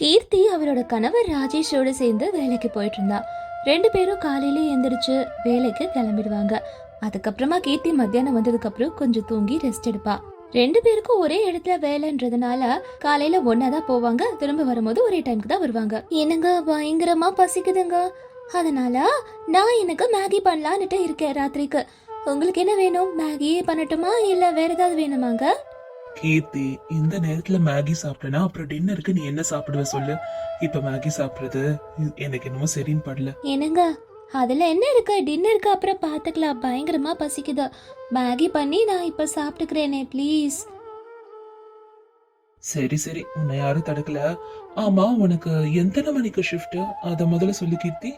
கீர்த்தி அவரோட கணவர் ராஜேஷோட சேர்ந்து வேலைக்கு போயிட்டு இருந்தா ரெண்டு பேரும் காலையில எந்திரிச்சு வேலைக்கு கிளம்பிடுவாங்க. அதுக்கப்புறமா கீர்த்தி மத்தியானம் வந்ததுக்கு அப்புறம் கொஞ்சம் தூங்கி ரெஸ்ட் எடுப்பா. ரெண்டு பேருக்கும் ஒரே இடத்துல வேலைன்றதுனால காலையில ஒன்னாதான் போவாங்க திரும்ப வரும்போது ஒரே டைம்க்கு தான் வருவாங்க. என்னங்க பயங்கரமா பசிக்குதுங்க. அதனால நான் எனக்கு மேகி பண்ணலான்னுட்டு இருக்கேன் ராத்திரிக்கு. உங்களுக்கு என்ன வேணும்? மேகி பண்ணட்டுமா? இல்ல வேற ஏதாவது வேணுமாங்க? கீர்த்தி இந்த நேரத்துல மேகி சாப்பிட்டனா? அப்புறம் டின்னருக்கு நீ என்ன சாப்பிடுவ சொல்லு? இப்ப மேகி சாப்பிடுறது எனக்கு என்னமோ சரின்னு படல. என்னங்க? அதுல என்ன இருக்கு? டின்னருக்கு அப்புறம் பாத்துக்கலாம். பயங்கரமா பசிக்குது. மேகி பண்ணி நான் இப்ப சாப்பிட்டுக்கிறேனே ப்ளீஸ் சரி சரி. உன்னை யாரும் தடுக்கல. ஆமா உனக்கு எத்தனை மணிக்கு ஷிஃப்ட் அத முதல்ல சொல்லு கீர்த்தி.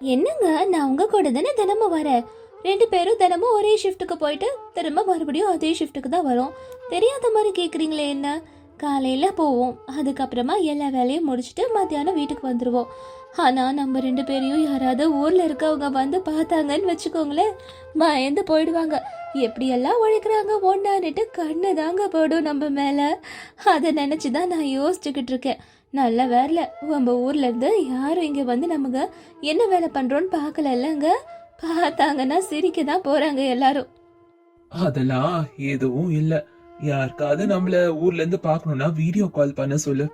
என்னங்க? நான் உங்க கூட தானே தினமும் வரேன். ரெண்டு பேரும் தினமும் ஒரே ஷிஃப்ட்டுக்கு போயிட்டு திரும்ப மறுபடியும் அதே ஷிஃப்ட்டுக்கு தான் வரும். தெரியாத மாதிரி கேட்குறீங்களே என்ன? காலையில் போவோம். அதுக்கப்புறமா எல்லா வேலையும் முடிச்சுட்டு மத்தியானம் வீட்டுக்கு வந்துடுவோம் ஆனால் நம்ம ரெண்டு பேரையும் யாராவது ஊரில் இருக்கவங்க வந்து பார்த்தாங்கன்னு வச்சுக்கோங்களேன் பயந்து போயிடுவாங்க. எப்படியெல்லாம் உழைக்கிறாங்க ஒன்றான்ட்டு கண்ணு தாங்க போடும் நம்ம மேலே. அதை நினச்சி தான் நான் யோசிச்சுக்கிட்டு இருக்கேன். நல்ல வேலை. நம்ம ஊர்லேருந்து யாரும் இங்கே வந்து நமக்கு என்ன வேலை பண்ணுறோன்னு பார்க்கல இல்லைங்க? பார்த்தாங்கன்னா சிரிக்க தான் போறாங்க எல்லாரும். அதெல்லாம் எதுவும் இல்ல. யாருக்காவது நம்மள ஊர்ல இருந்து பார்க்கணும்னா வீடியோ கால் பண்ண சொல்லு.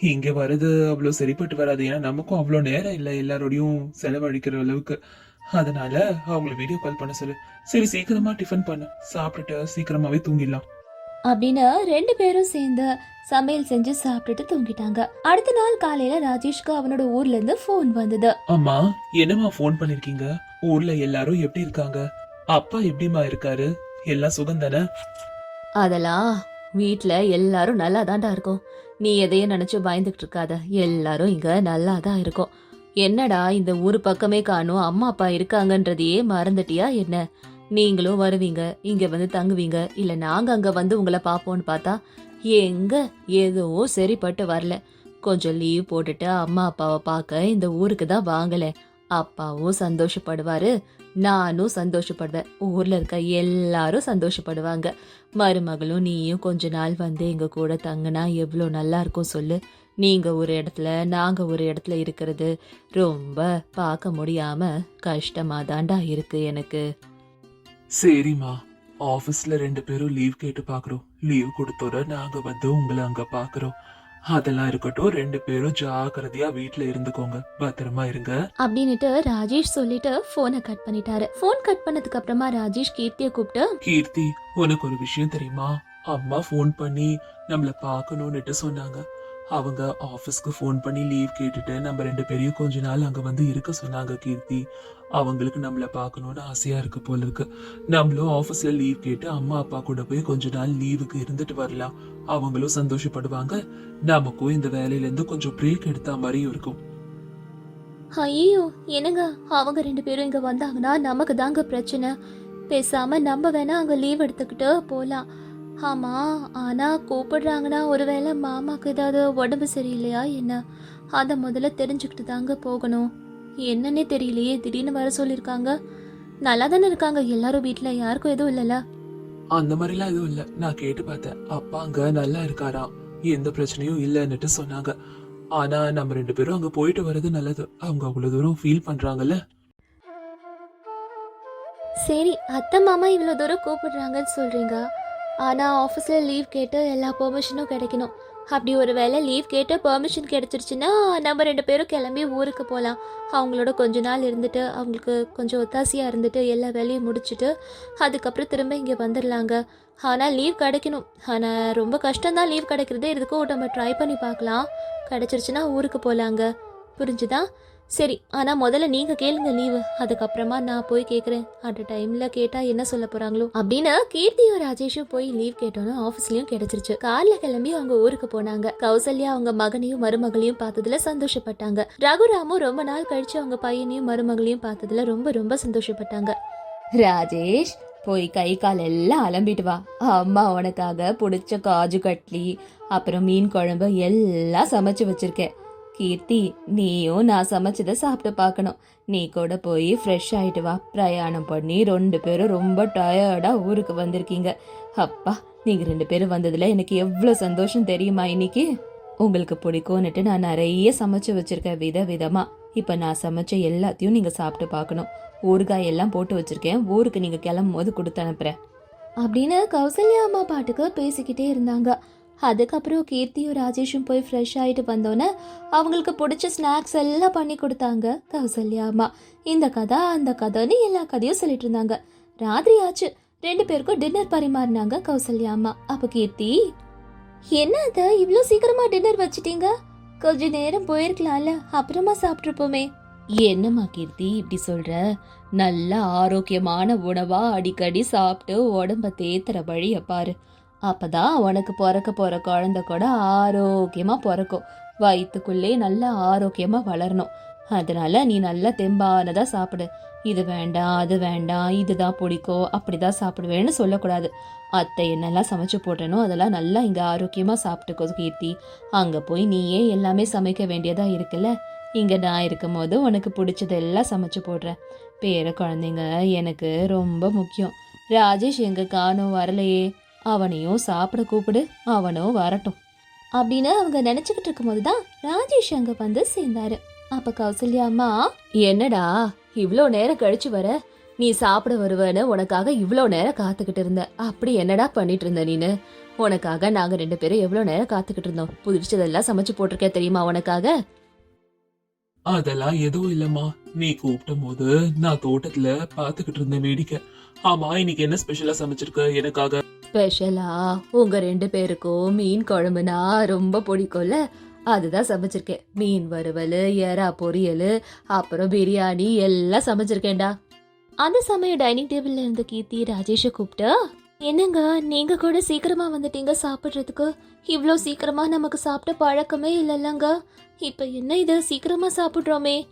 இங்க வர்றது அவ்வளவு சரிப்பட்டு வராது. ஏன்னா நமக்கும் அவ்வளவு நேரம் இல்ல எல்லாரோடையும் செலவழிக்கிற அளவுக்கு. அதனால அவங்கள வீடியோ கால் பண்ண சொல்லு. சரி சீக்கிரமா டிஃபன் பண்ணு. சாப்பிட்டுட்டு சீக்கிரமாவே தூங்கிடலாம். அப்படின்னு ரெண்டு பேரும் சேர்ந்து சமையல் செஞ்சு சாப்பிட்டுட்டு தூங்கிட்டாங்க. அடுத்த நாள் காலையில ராஜேஷ்க்கு அவனோட ஊர்ல இருந்து ஃபோன் வந்தது. அம்மா என்னம்மா ஃபோன் பண்ணிருக்கீங்க? ஊர்ல எல்லாரும் எப்படி இருக்காங்க? அப்பா எப்படிம்மா இருக்காரு? எல்லாம் சுகம் தானே? அதெல்லாம் வீட்ல எல்லாரும் நல்லா தான்டா இருக்கும். நீ எதையும் நினைச்சு பயந்துகிட்டு இருக்காத. எல்லாரும் இங்க நல்லா தான் இருக்கும். என்னடா இந்த ஊர் பக்கமே காணும். அம்மா அப்பா இருக்காங்கன்றதையே மறந்துட்டியா என்ன? நீங்களும் வருவீங்க இங்க வந்து தங்குவீங்க. இல்ல நாங்க அங்க வந்து உங்களை பாப்போம்னு பார்த்தா எங்க எதுவும் சரிப்பட்டு வரல. கொஞ்சம் லீவ் போட்டுட்டு அம்மா அப்பாவை பார்க்க இந்த ஊருக்கு தான் வாங்கல அப்பாவும் சந்தோஷப்படுவாரு நானும் சந்தோஷப்படுவேன். ஊர்ல இருக்க எல்லாரும் சந்தோஷப்படுவாங்க. மருமகளும் நீயும் கொஞ்ச நாள் வந்து எங்க கூட தங்கினா எவ்வளோ நல்லா இருக்கும் சொல்லு. நீங்க ஒரு இடத்துல நாங்க ஒரு இடத்துல இருக்கிறது ரொம்ப பார்க்க முடியாம கஷ்டமா தாண்டா இருக்கு எனக்கு. சரிம்மா. ஆஃபீஸில் ரெண்டு பேரும் லீவ் கேட்டு பாக்குறோம். லீவ் கொடுத்தோட நாங்க வந்து உங்களை அங்க பாக்குறோம். அதெல்லாம் இருக்கட்டும் ரெண்டு பேரும் ஜாக்கிரதையா வீட்ல இருந்துக்கோங்க. பத்திரமா இருங்க. அப்படின்னுட்டு ராஜேஷ் சொல்லிட்டு போனை கட் பண்ணிட்டாரு. போன் கட் பண்ணதுக்கு அப்புறமா ராஜேஷ் கீர்த்தியை கூப்பிட்டு கீர்த்தி உனக்கு ஒரு விஷயம் தெரியுமா? அம்மா ஃபோன் பண்ணி நம்மள பார்க்கணும்னுட்டு சொன்னாங்க. அவங்க ஆபீஸ்க்கு ஃபோன் பண்ணி லீவ் கேட்டுட்டு நம்ம ரெண்டு பேரையும் கொஞ்ச நாள் அங்க வந்து இருக்க சொன்னாங்க கீர்த்தி. அவங்களுக்கு நம்மள பார்க்கணும்னு ஆசையா இருக்கு போல இருக்கு. நம்மளும் ஆபீஸ்ல லீவ் கேட்டு அம்மா அப்பா கூட போய் கொஞ்ச நாள் லீவுக்கு இருந்துட்டு வரலாம். அவங்களும் சந்தோஷப்படுவாங்க. நமக்கும் இந்த வேலையில இருந்து கொஞ்சம் பிரேக் எடுத்த மாதிரியும் இருக்கும். ஐயோ என்னங்க? அவங்க ரெண்டு பேரும் இங்க வந்தாங்கன்னா நமக்கு தாங்க பிரச்சனை. பேசாம நம்ம வேணா அங்க லீவ் எடுத்துக்கிட்டு போலாம். ஆமா ஆனா கூப்பிடுறாங்கன்னா ஒருவேளை மாமாக்கு ஏதாவது உடம்பு சரியில்லையா என்ன? அதை முதல்ல தெரிஞ்சுக்கிட்டு தாங்க போகணும். என்னன்னே தெரியலையே திடீர்னு வர சொல்லிருக்காங்க நல்லா தானே இருக்காங்க எல்லாரும் வீட்டில் யாருக்கும் எதுவும் இல்லைல்ல அந்த மாதிரிலாம் எதுவும் இல்லை. நான் கேட்டு பார்த்தேன். அப்பா அங்கே நல்லா இருக்காராம். எந்த பிரச்சனையும் இல்லைன்னுட்டு சொன்னாங்க. ஆனால் நம்ம ரெண்டு பேரும் அங்கே போயிட்டு வர்றது நல்லது. அவங்க அவ்வளோ தூரம் ஃபீல் பண்ணுறாங்கல்ல சரி அத்தை மாமா இவ்வளோ தூரம் கூப்பிடுறாங்கன்னு சொல்கிறீங்க ஆனால் ஆஃபீஸில் லீவ் கேட்டு எல்லா பெர்மிஷனும் கிடைக்கணும். அப்படி ஒரு வேளை லீவ் கேட்டு பெர்மிஷன் கிடைச்சிருச்சுன்னா நம்ம ரெண்டு பேரும் கிளம்பி ஊருக்கு போகலாம் அவங்களோட கொஞ்ச நாள் இருந்துட்டு அவங்களுக்கு கொஞ்சம் ஒத்தாசையாக இருந்துட்டு எல்லா வேலையும் முடிச்சுட்டு அதுக்கப்புறம் திரும்ப இங்கே வந்துடலாங்க ஆனால் லீவ் கிடைக்கணும். ஆனால் ரொம்ப கஷ்டம்தான் லீவ் கிடைக்கிறது. இதுக்கும் நம்ம ட்ரை பண்ணி பார்க்கலாம். கிடைச்சிருச்சுன்னா ஊருக்கு போகலாங்க புரிஞ்சுதா? சரி ஆனா முதல்ல நீங்க கேளுங்க லீவு. அதுக்கப்புறமா நான் போய் கேக்குறேன். அட் டைம்ல கேட்டா என்ன சொல்ல போறாங்களோ? அப்படின்னு கீர்த்தியும் ராஜேஷும் போய் லீவ் கேட்டோன்னு ஆபீஸ்லயும் கிடைச்சிருச்சு. கார்ல கிளம்பி அவங்க ஊருக்கு போனாங்க. கௌசல்யா அவங்க மகனையும் மருமகளையும் பார்த்ததுல சந்தோஷப்பட்டாங்க. ரகுராமும் ரொம்ப நாள் கழிச்சு அவங்க பையனையும் மருமகளையும் பார்த்ததுல ரொம்ப ரொம்ப சந்தோஷப்பட்டாங்க. ராஜேஷ் போய் கை கால் எல்லாம் அலம்பிட்டு வா. அம்மா உனக்காக பிடிச்ச காஜு கட்லி அப்புறம் மீன் குழம்பு எல்லாம் சமைச்சு வச்சிருக்கேன். கீர்த்தி நீயும் நான் சமைச்சதை சாப்பிட்டு பார்க்கணும். நீ கூட போய் ஃப்ரெஷ் ஆகிட்டு வா. பிரயாணம் பண்ணி ரெண்டு பேரும் ரொம்ப டயர்டாக ஊருக்கு வந்திருக்கீங்க. அப்பா நீங்கள் ரெண்டு பேரும் வந்ததில் எனக்கு எவ்வளோ சந்தோஷம் தெரியுமா இன்னைக்கு? உங்களுக்கு பிடிக்கும்னுட்டு நான் நிறைய சமைச்சு வச்சுருக்கேன் வித விதமாக இப்போ நான் சமைச்ச எல்லாத்தையும் நீங்கள் சாப்பிட்டு பார்க்கணும். ஊறுகாய் எல்லாம் போட்டு வச்சுருக்கேன். ஊருக்கு நீங்கள் கிளம்பும் போது கொடுத்து அனுப்புகிறேன் அப்படின்னு கௌசல்யா அம்மா பாட்டுக்கு பேசிக்கிட்டே இருந்தாங்க. அதுக்கப்புறம் கீர்த்தியும் ராஜேஷும் போய் ஃப்ரெஷ் ஆகிட்டு வந்தோன்னே அவங்களுக்கு பிடிச்ச ஸ்நாக்ஸ் எல்லாம் பண்ணி கொடுத்தாங்க. கௌசல்யா அம்மா இந்த கதை அந்த கதைன்னு எல்லா கதையும் சொல்லிட்டு இருந்தாங்க. ராத்திரி ஆச்சு. ரெண்டு பேருக்கும் டின்னர் பரிமாறினாங்க கௌசல்யா அம்மா. அப்போ கீர்த்தி என்ன அது இவ்வளோ சீக்கிரமா டின்னர் வச்சிட்டீங்க? கொஞ்ச நேரம் போயிருக்கலாம்ல அப்புறமா சாப்பிட்ருப்போமே என்னம்மா கீர்த்தி இப்படி சொல்ற? நல்ல ஆரோக்கியமான உணவா அடிக்கடி சாப்பிட்டு உடம்ப தேத்துற வழிய பாரு. அப்பதான் உனக்கு பிறக்க போற குழந்தை கூட ஆரோக்கியமா பிறக்கும். வயிற்றுக்குள்ளே நல்லா ஆரோக்கியமா வளரணும். அதனால நீ நல்லா தெம்பானதா சாப்பிடு. இது வேண்டாம் அது வேண்டாம் இதுதான் பிடிக்கும் அப்படிதான் சாப்பிடுவேன்னு சொல்லக்கூடாது. அத்தை என்னெல்லாம் சமைச்சு போட்டனோ அதெல்லாம் நல்லா இங்க ஆரோக்கியமா சாப்பிட்டுக்கோ கீர்த்தி. அங்க போய் நீயே எல்லாமே சமைக்க வேண்டியதா இருக்குல்ல? இங்க நான் இருக்கும் போது உனக்கு பிடிச்சதெல்லாம் சமைச்சு போடுறேன். பேர குழந்தைங்க எனக்கு ரொம்ப முக்கியம். ராஜேஷ் எங்க காணும் வரலையே. அவனையும் சாப்பிட கூப்பிடு அவனும் வரட்டும். அப்படின்னு அவங்க நினைச்சுக்கிட்டு இருக்கும்போது தான் ராஜேஷ் அங்க வந்து சேர்ந்தாரு. அப்ப கௌசல்யா அம்மா என்னடா இவ்வளோ நேரம் கழிச்சு வர? நீ சாப்பிட வருவேன்னு உனக்காக இவ்வளோ நேரம் காத்துக்கிட்டு இருந்த. அப்படி என்னடா பண்ணிட்டு இருந்த நீனு? உனக்காக நாங்க ரெண்டு பேரும் எவ்வளோ நேரம் காத்துக்கிட்டு இருந்தோம்? புதிச்சதெல்லாம் சமைச்சு போட்டிருக்கேன் தெரியுமா உனக்காக? அதெல்லாம் எதுவும் இல்லம்மா. நீ கூப்பிட்ட போது நான் தோட்டத்துல பாத்துக்கிட்டு இருந்தேன் வேடிக்கை. ஆமா இன்னைக்கு என்ன ஸ்பெஷலா சமைச்சிருக்க? எனக்காக ஸ்பெஷலா உங்க ரெண்டு பேருக்கும் மீன் குழம்புனா ரொம்ப பிடிக்கும்ல? அதுதான் சமைச்சிருக்கேன். மீன் வறுவல் எறா பொரியல் அப்புறம் பிரியாணி எல்லாம் சமைச்சிருக்கேன்டா. அந்த சமயம் டைனிங் டேபிள்ல இருந்த கீர்த்தி ராஜேஷை கூப்பிட்டு என்னங்க நீங்க கூட சீக்கிரமா வந்துட்டீங்க சாப்பிட்றதுக்கு? இவ்வளோ சீக்கிரமா நமக்கு சாப்பிட்ட பழக்கமே இல்லைல்லங்க. இப்ப என்ன இது? சீக்கிரமா சாப்பிட்றோமே.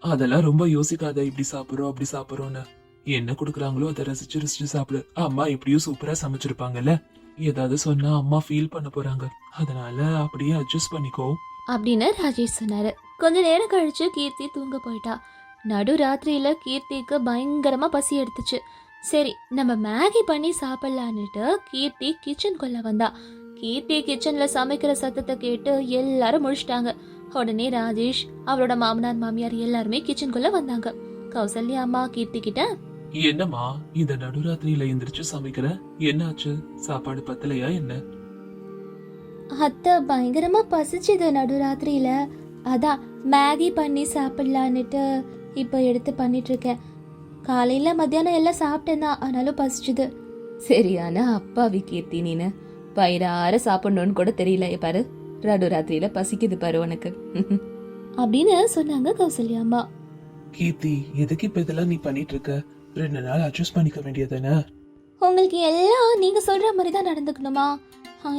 அதெல்லாம் ரொம்ப யோசிக்காத இப்படி சாப்பிடுறோம் அப்படி சாப்பிடுறோம்னு. என்ன கொடுக்குறாங்களோ அதை ரசிச்சு ரசிச்சு சாப்பிடு. அம்மா எப்படியும் சூப்பரா சமைச்சிருப்பாங்கல்ல? ஏதாவது சொன்னா அம்மா ஃபீல் பண்ண போறாங்க. அதனால அப்படியே அட்ஜஸ்ட் பண்ணிக்கோ. அப்படின்னு ராஜேஷ் சொன்னாரு. கொஞ்ச நேரம் கழிச்சு கீர்த்தி தூங்க போயிட்டா. நடு ராத்திரியில கீர்த்திக்கு பயங்கரமா பசி எடுத்துச்சு. சரி நம்ம மேகி பண்ணி சாப்பிடலான்னுட்டு கீர்த்தி கிச்சனுக்குள்ள வந்தா. கீர்த்தி கிச்சன்ல சமைக்கிற சத்தத்தை கேட்டு எல்லாரும் முழிச்சிட்டாங்க. உடனே ராஜேஷ் அவளோட மாமனார் மாமியார் எல்லாருமே கிச்சனுக்குள்ள வந்தாங்க. கௌசல்யா அம்மா கீர்த்தி கிட்ட என்னம்மா இந்த நடுராத்திரியில எந்திரிச்சு சமைக்கிற? என்னாச்சு? சாப்பாடு பத்தலையா என்ன? அத்தை பயங்கரமா பசிச்சுது நடுராத்திரியில. அதான் மேகி பண்ணி சாப்பிடலான்னுட்டு இப்போ எடுத்து பண்ணிட்டு இருக்கேன் காலையில மத்தியானம் எல்லாம் சாப்பிட்டேன் தான் ஆனாலும் பசிச்சுது. சரியான அப்பாவி கீர்த்தி நீனு. பயிரார சாப்பிடணும்னு கூட தெரியல பாரு. ரடு ராத்திரியில பசிக்குது பாரு உனக்கு. அப்படின்னு சொன்னாங்க கௌசல்யா அம்மா. கீர்த்தி எதுக்கு இப்ப இதெல்லாம் நீ பண்ணிட்டு இருக்க ரெண்டு நாள் அட்ஜஸ்ட் பண்ணிக்க வேண்டியதானே உங்களுக்கு எல்லாம் நீங்க சொல்ற மாதிரி தான் நடந்துக்கணுமா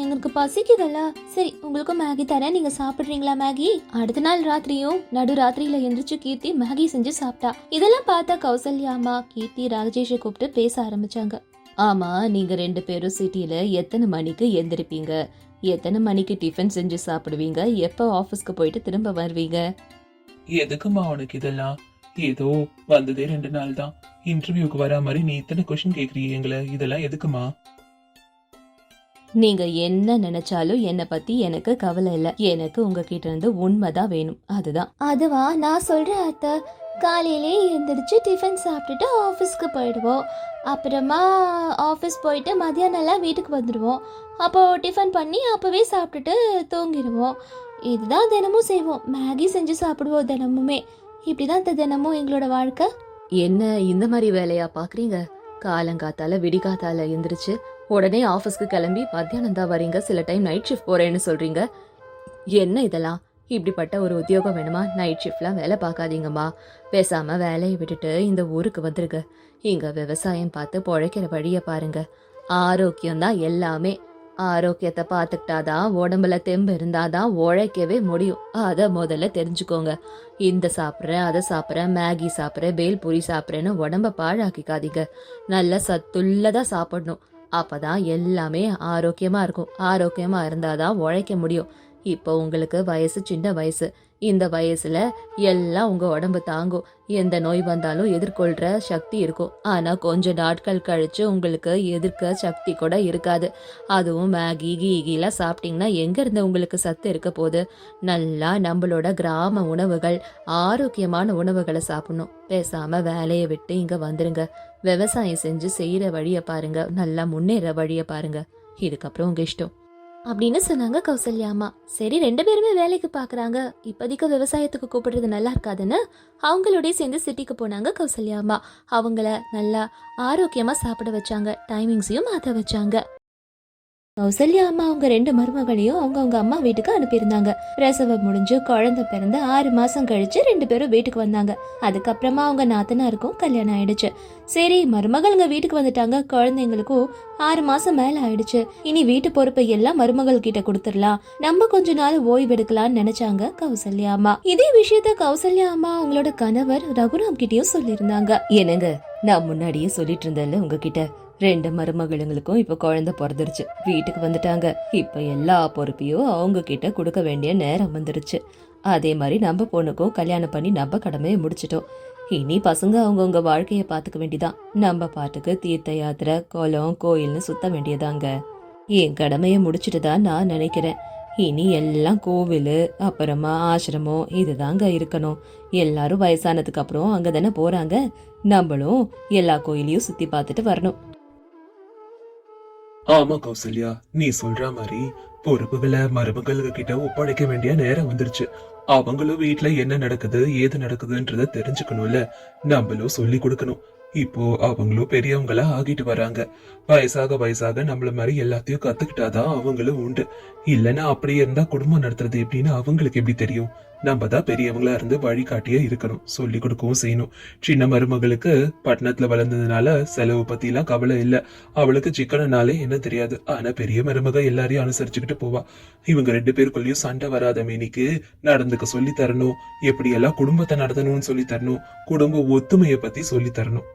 எங்களுக்கு பசிக்குதல்ல. சரி உங்களுக்கும் மேகி தரேன். நீங்க சாப்பிடுறீங்களா மேகி? அடுத்த நாள் ராத்திரியும் நடு ராத்திரியில எந்திரிச்சு கீர்த்தி மேகி செஞ்சு சாப்பிட்டா. இதெல்லாம் பார்த்தா கௌசல்யா அம்மா கீர்த்தி ராஜேஷை கூப்பிட்டு பேச ஆரம்பிச்சாங்க. ஆமா நீங்க ரெண்டு பேரும் சிட்டில எத்தனை மணிக்கு எந்திரிப்பீங்க? எத்தனை மணிக்கு டிஃபன் செஞ்சு சாப்பிடுவீங்க? எப்போ ஆபீஸ்க்கு போயிட்டு திரும்ப வருவீங்க? எதுக்குமா உனக்கு இதெல்லாம்? ஏதோ வந்ததே ரெண்டு நாள் தான் இன்டர்வியூக்கு வரா மாதிரி நீ இத்தனை கொஸ்டின் கேக்குறீங்க எங்களை. இதெல்லாம் எதுக்குமா? நீங்க என்ன நினைச்சாலும் என்னை பத்தி எனக்கு கவலை இல்ல. எனக்கு உங்ககிட்ட இருந்து உண்மைதான் வேணும். அதுதான். அதுவா? நான் சொல்றேன் அத்தை. காலையிலே எழுந்திரிச்சு டிஃபன் சாப்பிட்டுட்டு ஆஃபீஸ்க்கு போயிடுவோம். அப்புறமா ஆஃபீஸ் போயிட்டு மதியானம்லாம் வீட்டுக்கு வந்துடுவோம். அப்போ டிஃபன் பண்ணி அப்போவே சாப்பிட்டுட்டு தூங்கிடுவோம். இதுதான் தினமும் செய்வோம். மேகி செஞ்சு சாப்பிடுவோம் தினமுமே. இப்படி தான் தினமும் எங்களோட வாழ்க்கை? என்ன இந்த மாதிரி வேலையா பாக்குறீங்க? காலங்காத்தால விடிகாத்தால எந்திரிச்சு உடனே ஆபீஸ்க்கு கிளம்பி மத்தியானம் தான் வரீங்க சில டைம் நைட் ஷிஃப்ட் போறேன்னு சொல்றீங்க. என்ன இதெல்லாம்? இப்படிப்பட்ட ஒரு உத்தியோகம் வேணுமா? நைட் ஷிஃப்ட்லாம் வேலை பார்க்காதீங்கம்மா. பேசாம வேலையை விட்டுட்டு இந்த ஊருக்கு வந்துருங்க. இங்க விவசாயம் பார்த்து பொழைக்கிற வழியை பாருங்க. ஆரோக்கியம் தான் எல்லாமே. ஆரோக்கியத்தை பார்த்துக்கிட்டாதான் உடம்புல தெம்பு இருந்தாதான் உழைக்கவே முடியும். அதை முதல்ல தெரிஞ்சுக்கோங்க. இந்த சாப்பிட்றேன் அதை சாப்பிட்றேன் மேகி சாப்பிட்றேன் பேல்பூரி சாப்பிட்றேன்னு உடம்ப பாழாக்கிக்காதீங்க. நல்ல சத்துள்ளதாக சாப்பிடணும். அப்பதான் எல்லாமே ஆரோக்கியமாக இருக்கும். ஆரோக்கியமா இருந்தாதான் உழைக்க முடியும். இப்போ உங்களுக்கு வயசு சின்ன வயசு. இந்த வயசுல எல்லாம் உங்க உடம்பு தாங்கும். எந்த நோய் வந்தாலும் எதிர்கொள்ற சக்தி இருக்கும். ஆனா கொஞ்ச நாட்கள் கழிச்சு உங்களுக்கு எதிர்க்க சக்தி கூட இருக்காது. அதுவும் மேகி கீகிலாம் சாப்பிட்டீங்கன்னா எங்க இருந்து உங்களுக்கு சத்து இருக்க போகுது? நல்லா நம்மளோட கிராம உணவுகள் ஆரோக்கியமான உணவுகளை சாப்பிடணும். பேசாம வேலையை விட்டு இங்க வந்துருங்க. விவசாயம் செஞ்சு செய்யற வழியை பாருங்க. நல்லா முன்னேற வழியை பாருங்க. இதுக்கப்புறம் உங்க இஷ்டம். அப்படின்னு சொன்னாங்க கௌசல்யா அம்மா. சரி ரெண்டு பேருமே வேலைக்கு பாக்குறாங்க. இப்போதைக்கு விவசாயத்துக்கு கூப்பிடுறது நல்லா இருக்காதுன்னு அவங்களோடய சேர்ந்து சிட்டிக்கு போனாங்க கௌசல்யா அம்மா. அவங்கள நல்லா ஆரோக்கியமாக சாப்பிட வச்சாங்க. டைமிங்ஸையும் மாற்ற வச்சாங்க. கௌசல்யா அம்மா அவங்க ரெண்டு மருமகளையும் அவங்க அவங்க அம்மா வீட்டுக்கு அனுப்பியிருந்தாங்க. பிரசவம் முடிஞ்சு குழந்தை பிறந்து ஆறு மாசம் கழிச்சு ரெண்டு பேரும் வீட்டுக்கு வந்தாங்க. அதுக்கப்புறமா அவங்க நாத்தனாருக்கும் கல்யாணம் ஆயிடுச்சு. சரி மருமகள்ங்க வீட்டுக்கு வந்துட்டாங்க. குழந்தைங்களுக்கும் ஆறு மாசம் மேல ஆயிடுச்சு. இனி வீட்டு பொறுப்பை எல்லாம் மருமகள் கிட்ட கொடுத்துடலாம். நம்ம கொஞ்ச நாள் ஓய்வு எடுக்கலாம்னு நினைச்சாங்க கௌசல்யா அம்மா. இதே விஷயத்த கௌசல்யா அம்மா அவங்களோட கணவர் ரகுராம் கிட்டயும் சொல்லியிருந்தாங்க. என்னங்க நான் முன்னாடியே சொல்லிட்டு இருந்தேன்ல உங்ககிட்ட? ரெண்டு மருமகளுங்களுக்கும் இப்ப குழந்தை பிறந்துருச்சு. வீட்டுக்கு வந்துட்டாங்க. இப்ப எல்லா பொறுப்பையும் அவங்க கிட்ட கொடுக்க வேண்டிய நேரம் வந்துருச்சு. அதே மாதிரி நம்ம பொண்ணுக்கும் கல்யாணம் பண்ணி நம்ம கடமையை முடிச்சிட்டோம். இனி பசங்க அவங்கவுங்க வாழ்க்கையை பார்த்துக்க வேண்டியதான் நம்ம பாட்டுக்கு தீர்த்த யாத்திரை குளம் கோயில்னு சுத்த வேண்டியதாங்க. என் கடமையை முடிச்சிட்டு தான் நான் நினைக்கிறேன். இனி எல்லாம் கோவில் அப்புறமா ஆசிரமம் இதுதாங்க இருக்கணும். எல்லாரும் வயசானதுக்கு அப்புறம் அங்கே தானே போறாங்க. நம்மளும் எல்லா கோயிலையும் சுத்தி பார்த்துட்டு வரணும். ஆமா கௌசல்யா நீ சொல்ற மாதிரி பொறுப்புகளை மருமகளுக்கு கிட்ட ஒப்படைக்க வேண்டிய நேரம் வந்துருச்சு. அவங்களும் வீட்டுல என்ன நடக்குது ஏது நடக்குதுன்றத தெரிஞ்சுக்கணும்ல. நம்மளும் சொல்லி கொடுக்கணும். இப்போ அவங்களும் பெரியவங்களா ஆகிட்டு வராங்க. வயசாக வயசாக நம்மள மாதிரி எல்லாத்தையும் கத்துக்கிட்டாதான் அவங்களும் உண்டு. இல்லைன்னா அப்படியே இருந்தா குடும்பம் நடத்துறது எப்படின்னு அவங்களுக்கு எப்படி தெரியும்? நம்ம தான் பெரியவங்களா இருந்து வழிகாட்டியே இருக்கணும் சொல்லி கொடுக்கவும் செய்யணும். சின்ன மருமகளுக்கு பட்டணத்துல வளர்ந்ததுனால செலவு பத்திலாம் கவலை இல்லை. அவளுக்கு சிக்கனனாலே என்ன தெரியாது. ஆனா பெரிய மருமக எல்லாரையும் அனுசரிச்சுக்கிட்டு போவா. இவங்க ரெண்டு பேருக்குள்ளயும் சண்டை வராத மேனிக்கு நடந்துக்க சொல்லி தரணும். எப்படியெல்லாம் குடும்பத்தை நடத்தணும்னு சொல்லி தரணும். குடும்ப ஒத்துமையை பத்தி சொல்லி தரணும்.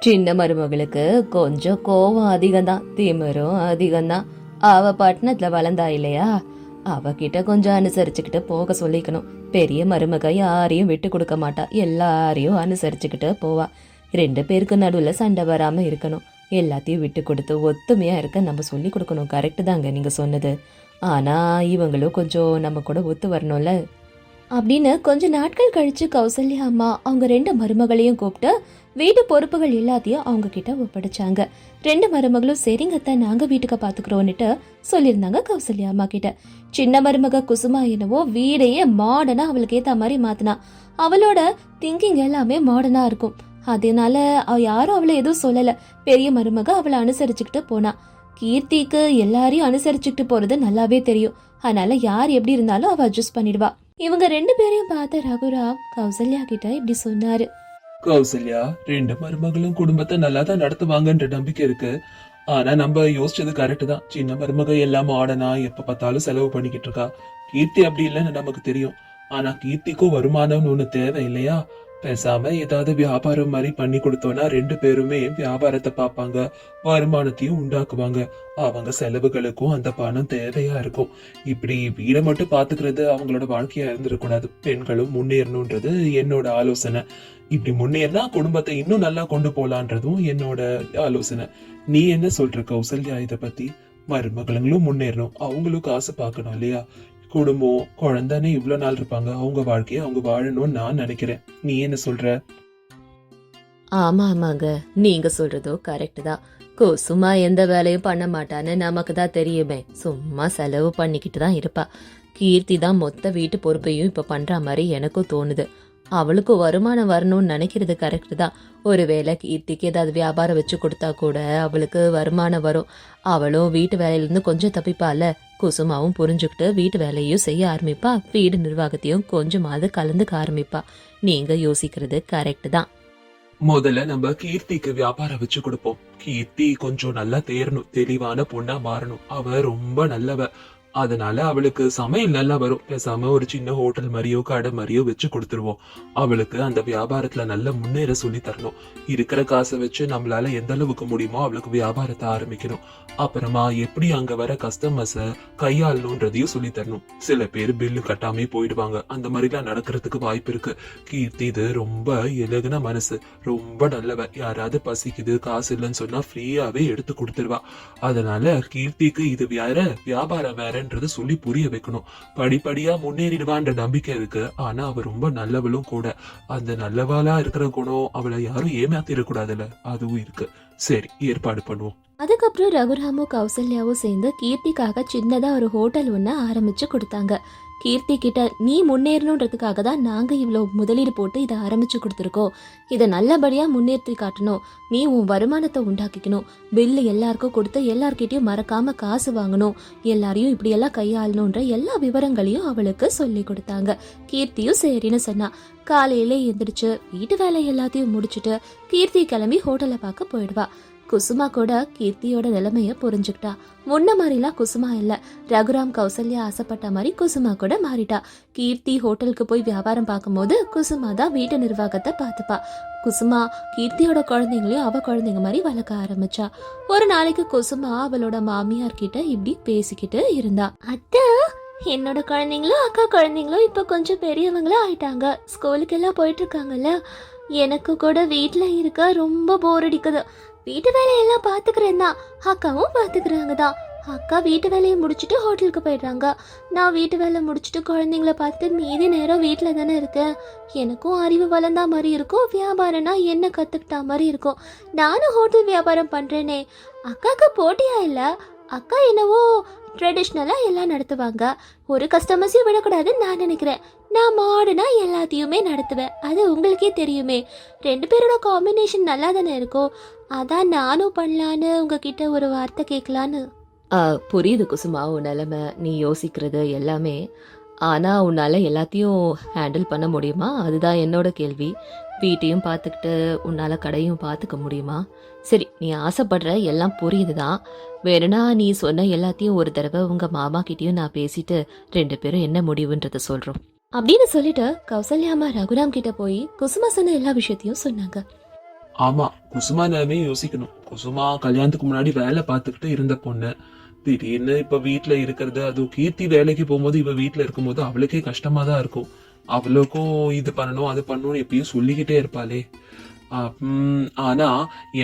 சின்ன மருமகளுக்கு கொஞ்சம் கோவம் அதிகம்தான். திமிரும் அதிகம்தான். அவ பட்டணத்துல வளர்ந்தா இல்லையா? அவகிட்ட கொஞ்சம் அனுசரிச்சுக்கிட்டு போக சொல்லிக்கணும். பெரிய மருமக யாரையும் விட்டு கொடுக்க மாட்டா. எல்லாரையும் அனுசரிச்சுக்கிட்டு போவா. ரெண்டு பேருக்கு நடுவில் சண்டை வராமல் இருக்கணும். எல்லாத்தையும் விட்டு கொடுத்து ஒத்துமையாக இருக்க நம்ம சொல்லி கொடுக்கணும். கரெக்டு தாங்க நீங்கள் சொன்னது. ஆனால் இவங்களும் கொஞ்சம் நம்ம கூட ஒத்து வரணும்ல? அப்படின்னு கொஞ்ச நாட்கள் கழிச்சு கௌசல்யா அம்மா அவங்க ரெண்டு மருமகளையும் கூப்பிட்டு வீட்டு பொறுப்புகள் எல்லாத்தையும் அவங்க கிட்ட ஒப்படைச்சாங்க. ரெண்டு மருமகளும் சரிங்க அத்தை நாங்க வீட்டுக்கு பாத்துக்கிறோன்னுட்டு சொல்லியிருந்தாங்க கௌசல்யா அம்மா கிட்ட. சின்ன மருமக குசுமா என்னவோ வீடையே மாடர்னா அவளுக்கு ஏத்த மாதிரி மாத்தினா. அவளோட திங்கிங் எல்லாமே மாடர்னா இருக்கும். அதனால அவ யாரும் அவளை எதுவும் சொல்லல. பெரிய மருமக அவளை அனுசரிச்சுக்கிட்டு போனா. கீர்த்திக்கு எல்லாரையும் அனுசரிச்சுக்கிட்டு போறது நல்லாவே தெரியும். அதனால யார் எப்படி இருந்தாலும் அவ அட்ஜஸ்ட் பண்ணிடுவா. இவங்க ரெண்டு பேரையும் பார்த்த ரகுராம் கௌசல்யா கிட்ட இப்படி சொன்னாரு. கௌசல்யா ரெண்டு மருமகளும் குடும்பத்தை நல்லா தான் நடத்துவாங்கன்ற நம்பிக்கை இருக்கு. ஆனா நம்ம யோசிச்சது கரெக்ட் தான். சின்ன மருமக எல்லாம் ஆடனா எப்ப பார்த்தாலும் செலவு பண்ணிக்கிட்டு இருக்கா. கீர்த்தி அப்படி இல்லைன்னு நமக்கு தெரியும். ஆனா கீர்த்திக்கும் வருமானம்னு ஒண்ணு தேவை இல்லையா பேசாம ஏதாவது வியாபாரம் மாதிரி பண்ணி கொடுத்தோம்னா ரெண்டு பேருமே வியாபாரத்தை பார்ப்பாங்க வருமானத்தையும் உண்டாக்குவாங்க. அவங்க செலவுகளுக்கும் அந்த பணம் தேவையா இருக்கும். இப்படி வீடை மட்டும் பாத்துக்கிறது அவங்களோட வாழ்க்கையா இருந்துடக்கூடாது பெண்களும் முன்னேறணுன்றது என்னோட ஆலோசனை. இப்படி முன்னேறினா குடும்பத்தை இன்னும் நல்லா கொண்டு போலான்றதும் என்னோட ஆலோசனை. நீ என்ன சொல்ற கௌசல்யா இதை பத்தி? மருமகளுங்களும் முன்னேறணும். அவங்களும் காசு பார்க்கணும் இல்லையா? குடும்பம் குழந்தைன்னு இவ்வளோ நாள் இருப்பாங்க. அவங்க வாழ்க்கையை அவங்க வாழணும்னு நான் நினைக்கிறேன். நீ என்ன சொல்ற? ஆமா ஆமாங்க நீங்க சொல்றதோ கரெக்ட் தான். குசுமா எந்த வேலையும் பண்ண மாட்டான்னு நமக்கு தான் தெரியுமே. சும்மா செலவு பண்ணிக்கிட்டு தான் இருப்பா. கீர்த்தி தான் மொத்த வீட்டு பொறுப்பையும் இப்ப பண்ற மாதிரி எனக்கும் தோணுது. அவளுக்கு வருமானம் வரணும்னு நினைக்கிறது கரெக்ட் தான். ஒருவேளை கீர்த்திக்கு ஏதாவது வியாபாரம் வச்சு கொடுத்தா கூட அவளுக்கு வருமானம் வரும். அவளும் வீட்டு வேலையிலேருந்து கொஞ்சம் தப்பிப்பால. குசுமாவும் புரிஞ்சுக்கிட்டு வீட்டு வேலையும் செய்ய ஆரம்பிப்பா. வீடு நிர்வாகத்தையும் கொஞ்சமாவது கலந்துக்க ஆரம்பிப்பா. நீங்க யோசிக்கிறது கரெக்ட் தான். முதல்ல நம்ம கீர்த்திக்கு வியாபாரம் வச்சு கொடுப்போம். கீர்த்தி கொஞ்சம் நல்லா தேரணும். தெளிவான பொண்ணா மாறணும். அவ ரொம்ப நல்லவ. அதனால அவளுக்கு சமையல் நல்லா வரும். பேசாம ஒரு சின்ன ஹோட்டல் மாதிரியோ கடை மாதிரியோ வச்சு கொடுத்துருவோம். அவளுக்கு அந்த வியாபாரத்துல நல்ல முன்னேற சொல்லி தரணும். இருக்கிற காசை வச்சு நம்மளால எந்த அளவுக்கு முடியுமோ அவளுக்கு வியாபாரத்தை ஆரம்பிக்கணும். அப்புறமா எப்படி அங்க வர கஸ்டமர்ஸ கையாளணுன்றதையும் சொல்லி தரணும். சில பேர் பில்லு கட்டாமே போயிடுவாங்க. அந்த மாதிரிலாம் நடக்கிறதுக்கு வாய்ப்பு இருக்கு. கீர்த்தி இது ரொம்ப எழுகுன மனசு. ரொம்ப நல்லவ. யாராவது பசிக்குது காசு இல்லைன்னு சொன்னா ஃப்ரீயாவே எடுத்து கொடுத்துருவா. அதனால கீர்த்திக்கு இது வேற வியாபாரம் வேற இல்லைன்றத சொல்லி புரிய வைக்கணும். படிப்படியா முன்னேறிடுவான்ற நம்பிக்கை இருக்கு. ஆனா அவ ரொம்ப நல்லவளும் கூட. அந்த நல்லவாளா இருக்கிற குணம் அவளை யாரும் ஏமாத்திடக்கூடாதுல்ல அதுவும் இருக்கு. சரி ஏற்பாடு பண்ணுவோம். அதுக்கப்புறம் ரகுராமும் கௌசல்யாவும் சேர்ந்து கீர்த்திக்காக சின்னதா ஒரு ஹோட்டல் ஒன்று ஆரம்பிச்சு கொடுத்தாங்க. கீர்த்தி கிட்ட நீ முன்னேறணுன்றதுக்காக தான் நாங்கள் இவ்வளோ முதலீடு போட்டு இதை ஆரம்பிச்சு கொடுத்துருக்கோம். இதை நல்லபடியாக முன்னேற்றி காட்டணும். நீ உன் வருமானத்தை உண்டாக்கிக்கணும். பில்லு எல்லாருக்கும் கொடுத்து எல்லார்கிட்டையும் மறக்காம காசு வாங்கணும். எல்லாரையும் இப்படியெல்லாம் கையாளணுன்ற எல்லா விவரங்களையும் அவளுக்கு சொல்லி கொடுத்தாங்க. கீர்த்தியும் சரின்னு சொன்னா. காலையில எந்திரிச்சு வீட்டு வேலை எல்லாத்தையும் முடிச்சுட்டு கீர்த்தி கிளம்பி ஹோட்டலை பார்க்க போயிடுவா. குசுமா கூட கீர்த்தியோட நிலைமைய புரிஞ்சுக்கிட்டா. முன்ன மாதிரிலாம் குசுமா இல்ல. ரகுராம் கௌசல்யா ஆசைப்பட்ட மாதிரி குசுமா கூட மாறிட்டா. கீர்த்தி ஹோட்டலுக்கு போய் வியாபாரம் பார்க்கும்போது குசுமா தான் வீட்டு நிர்வாகத்தை பார்த்துப்பா. குசுமா கீர்த்தியோட குழந்தைங்களையும் அவ குழந்தைங்க மாதிரி வளர்க்க ஆரம்பிச்சா. ஒரு நாளைக்கு குசுமா அவளோட மாமியார் கிட்ட இப்படி பேசிக்கிட்டு இருந்தா. அத்தை என்னோட குழந்தைங்களும் அக்கா குழந்தைங்களும் இப்போ கொஞ்சம் பெரியவங்களா ஆயிட்டாங்க. ஸ்கூலுக்கு எல்லாம் போயிட்டு இருக்காங்கல்ல. எனக்கு கூட வீட்டில் இருக்க ரொம்ப போர் அடிக்குது. வீட்டு வேலையெல்லாம் பார்த்துக்கிறேன் தான் அக்காவும் பார்த்துக்கிறாங்க தான் அக்கா வீட்டு வேலையை முடிச்சுட்டு ஹோட்டலுக்கு போயிடுறாங்க. நான் வீட்டு வேலை முடிச்சுட்டு குழந்தைங்கள பார்த்து மீதி நேரம் வீட்டில் தானே இருக்கேன். எனக்கும் அறிவு வளர்ந்தா மாதிரி இருக்கும். வியாபாரம்னா என்ன கற்றுக்கிட்டா மாதிரி இருக்கும். நானும் ஹோட்டல் வியாபாரம் பண்ணுறேனே அக்காவுக்கு போட்டியா இல்லை? அக்கா என்னவோ ட்ரெடிஷ்னலாக எல்லாம் நடத்துவாங்க. ஒரு கஸ்டமர்ஸையும் விடக்கூடாதுன்னு நான் நினைக்கிறேன். நான் மாடர்னாக எல்லாத்தையுமே நடத்துவேன். அது உங்களுக்கே தெரியுமே. ரெண்டு பேரோட காம்பினேஷன் நல்லா தானே இருக்கும். அதான் நானும் பண்ணலான்னு உங்ககிட்ட ஒரு வார்த்தை கேட்கலான்னு. புரியுது குசுமா உன் நிலமை. நீ யோசிக்கிறது எல்லாமே. ஆனால் உன்னால் எல்லாத்தையும் ஹேண்டில் பண்ண முடியுமா? அதுதான் என்னோட கேள்வி. வீட்டையும் பார்த்துக்கிட்டு உன்னால் கடையும் பார்த்துக்க முடியுமா? சரி நீ ஆசைப்படுற எல்லாம் புரியுது தான் வேணும்னா நீ சொன்ன எல்லாத்தையும் ஒரு தடவை உங்கள் மாமா கிட்டேயும் நான் பேசிட்டு ரெண்டு பேரும் என்ன முடிவுன்றதை சொல்கிறோம் அப்படின்னு சொல்லிட்டு கௌசல்யாமா ரகுராம் கிட்ட போய் குசுமா சொன்ன எல்லா விஷயத்தையும் சொன்னாங்க. ஆமா குசுமா நிலைமே யோசிக்கணும். குசுமா கல்யாணத்துக்கு முன்னாடி வேலை பார்த்துக்கிட்டு இருந்த பொண்ணு. திடீர்னு இப்ப வீட்டுல இருக்கிறது அதுவும் கீர்த்தி வேலைக்கு போகும்போது இவ வீட்டுல இருக்கும்போது அவளுக்கே கஷ்டமா தான் இருக்கும். அவளுக்கும் இது பண்ணணும் அது பண்ணணும் எப்பயும் சொல்லிக்கிட்டே இருப்பாளே. ஆனா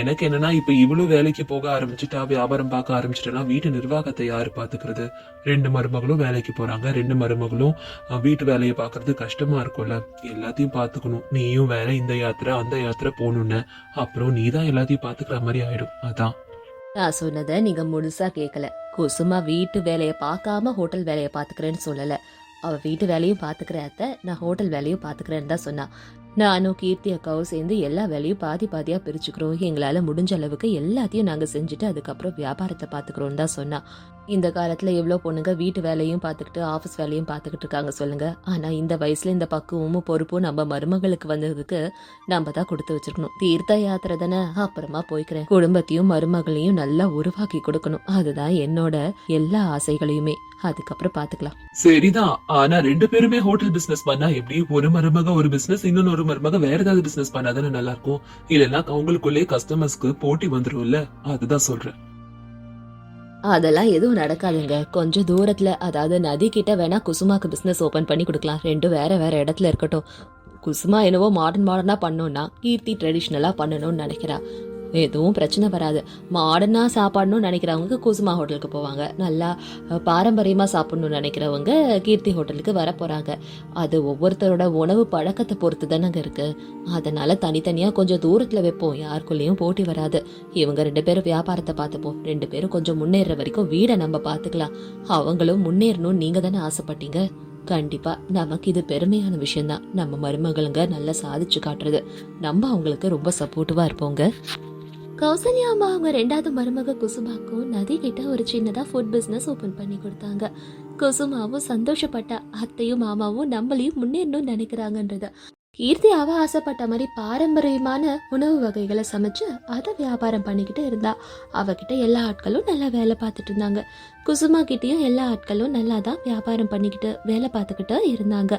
எனக்கு என்னன்னா இப்ப இவ்வளவு வேலைக்கு போக ஆரம்பிச்சுட்டா வியாபாரம் பார்க்க ஆரம்பிச்சுட்டா வீட்டு நிர்வாகத்தை யாரு பாத்துக்கிறது? ரெண்டு மருமகளும் வேலைக்கு போறாங்க. ரெண்டு மருமகளும் வீட்டு வேலையை பாக்குறது கஷ்டமா இருக்கும்ல. எல்லாத்தையும் பாத்துக்கணும். நீயும் வேற இந்த யாத்திரை அந்த யாத்திரை போகணும்னு. அப்புறம் நீ தான் எல்லாத்தையும் பாத்துக்கிற மாதிரி ஆயிடும். அதான். நான் சொன்னதை நீங்க முழுசா கேட்கல குசுமா வீட்டு வேலையை பார்க்காம ஹோட்டல் வேலையை பாத்துக்கிறேன்னு சொல்லல. அவ வீட்டு வேலையும் பார்த்துக்கிற அத்தை நான் ஹோட்டல் வேலையும் பார்த்துக்கிறேன்னு தான் சொன்னா. நானும் கீர்த்தி அக்காவும் சேர்ந்து எல்லா வேலையும் பாதி பாதியா பிரிச்சுக்கிறோம். எங்களால முடிஞ்ச அளவுக்கு எல்லாத்தையும் நாங்க செஞ்சுட்டு அதுக்கப்புறம் வியாபாரத்தை பார்த்துக்கிறோம் தான் சொன்னா. இந்த காலத்துல எவ்வளோ பொண்ணுங்க வீட்டு வேலையும் பார்த்துக்கிட்டு ஆஃபீஸ் வேலையும் பார்த்துக்கிட்டு இருக்காங்க சொல்லுங்க. ஆனா இந்த வயசுல இந்த பக்குவமும் பொறுப்பும் நம்ம மருமகளுக்கு வந்ததுக்கு நம்ம தான் கொடுத்து வச்சிருக்கணும். தீர்த்த யாத்திரை தானே? அப்புறமா போய்க்கிறேன். குடும்பத்தையும் மருமகளையும் நல்லா உருவாக்கி கொடுக்கணும். அதுதான் என்னோட எல்லா ஆசைகளையுமே. அதுக்கப்புறம் பாத்துக்கலாம். சரிதான். ஆனா ரெண்டு பேருமே ஹோட்டல் பிசினஸ் பண்ணா எப்படி? ஒரு மருமக ஒரு பிசினஸ் இன்னொன்னு ஒரு மருமக வேற ஏதாவது பிசினஸ் பண்ணாதானே நல்லா இருக்கும். இல்லைன்னா அவங்களுக்குள்ளே கஸ்டமர்ஸ்க்கு போட்டி வந்துரும்ல. அதுதான் சொல்றேன். அதெல்லாம் எதுவும் நடக்காதுங்க. கொஞ்சம் தூரத்துல அதாவது நதி கிட்ட வேணா குசுமாக்கு பிசினஸ் ஓபன் பண்ணி கொடுக்கலாம். ரெண்டும் வேற வேற இடத்துல இருக்கட்டும். குசுமா என்னவோ மாடர்ன் மாடர்னா பண்ணோம்னா கீர்த்தி ட்ரெடிஷ்னலா பண்ணணும்னு நினைக்கிறா. எதுவும் பிரச்சனை வராது. மாடர்னாக சாப்பாடணும்னு நினைக்கிறவங்க குசுமா ஹோட்டலுக்கு போவாங்க. நல்லா பாரம்பரியமாக சாப்பிடணும்னு நினைக்கிறவங்க கீர்த்தி ஹோட்டலுக்கு வர போகிறாங்க அது ஒவ்வொருத்தரோட உணவு பழக்கத்தை பொறுத்து தானங்க இருக்குது அதனால் தனித்தனியாக கொஞ்சம் தூரத்தில் வைப்போம். யாருக்குள்ளேயும் போட்டி வராது. இவங்க ரெண்டு பேரும் வியாபாரத்தை பார்த்துப்போம். ரெண்டு பேரும் கொஞ்சம் முன்னேற வரைக்கும் வீடை நம்ம பார்த்துக்கலாம். அவங்களும் முன்னேறணும்னு நீங்கள் தானே ஆசைப்பட்டீங்க? கண்டிப்பா. நமக்கு இது பெருமையான விஷயம்தான். நம்ம மருமகளுங்க நல்லா சாதிச்சு காட்டுறது. நம்ம அவங்களுக்கு ரொம்ப சப்போர்ட்டிவா இருப்போங்க. கௌசல்யா அம்மா அவங்க ரெண்டாவது மருமக குசுமாக்கும் நதி கிட்ட ஒரு சின்னதா ஃபுட் பிசினஸ் ஓபன் பண்ணி கொடுத்தாங்க. குசுமாவும் சந்தோஷப்பட்டா அத்தையும் மாமாவும் நம்மளையும் முன்னேறணும்னு நினைக்கிறாங்கன்றது. கீர்த்தி அவ ஆசைப்பட்ட மாதிரி பாரம்பரியமான உணவு வகைகளை சமைச்சு அதை வியாபாரம் பண்ணிக்கிட்டு இருந்தா. அவகிட்ட எல்லா ஆட்களும் நல்லா வேலை பார்த்துட்டு இருந்தாங்க. குசுமா கிட்டேயும் எல்லா ஆட்களும் நல்லா தான் வியாபாரம் பண்ணிக்கிட்டு வேலை பார்த்துக்கிட்டு இருந்தாங்க.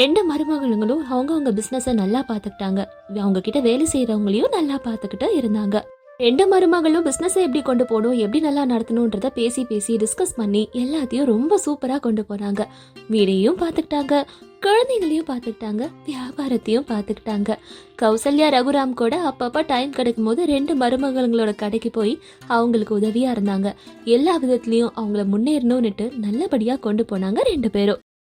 ரெண்டு மருமகளுங்களும் அவங்கவுங்க பிஸ்னஸை நல்லா பார்த்துக்கிட்டாங்க. அவங்க கிட்ட வேலை செய்கிறவங்களையும் நல்லா பார்த்துக்கிட்டு இருந்தாங்க. ரெண்டு மருமகளும் பிஸ்னஸை எப்படி கொண்டு போகணும் எப்படி நல்லா நடத்தணுன்றத பேசி பேசி டிஸ்கஸ் பண்ணி எல்லாத்தையும் ரொம்ப சூப்பராக கொண்டு போனாங்க. வீடையும் பார்த்துக்கிட்டாங்க குழந்தைங்களையும் பார்த்துக்கிட்டாங்க வியாபாரத்தையும் பார்த்துக்கிட்டாங்க. கௌசல்யா ரகுராம் கூட அப்பப்போ டைம் கிடைக்கும் போது ரெண்டு மருமகளங்களோட கடைக்கு போய் அவங்களுக்கு உதவியாக இருந்தாங்க. எல்லா விதத்துலேயும் அவங்கள முன்னேறணும்னுட்டு நல்லபடியாக கொண்டு போனாங்க ரெண்டு பேரும்.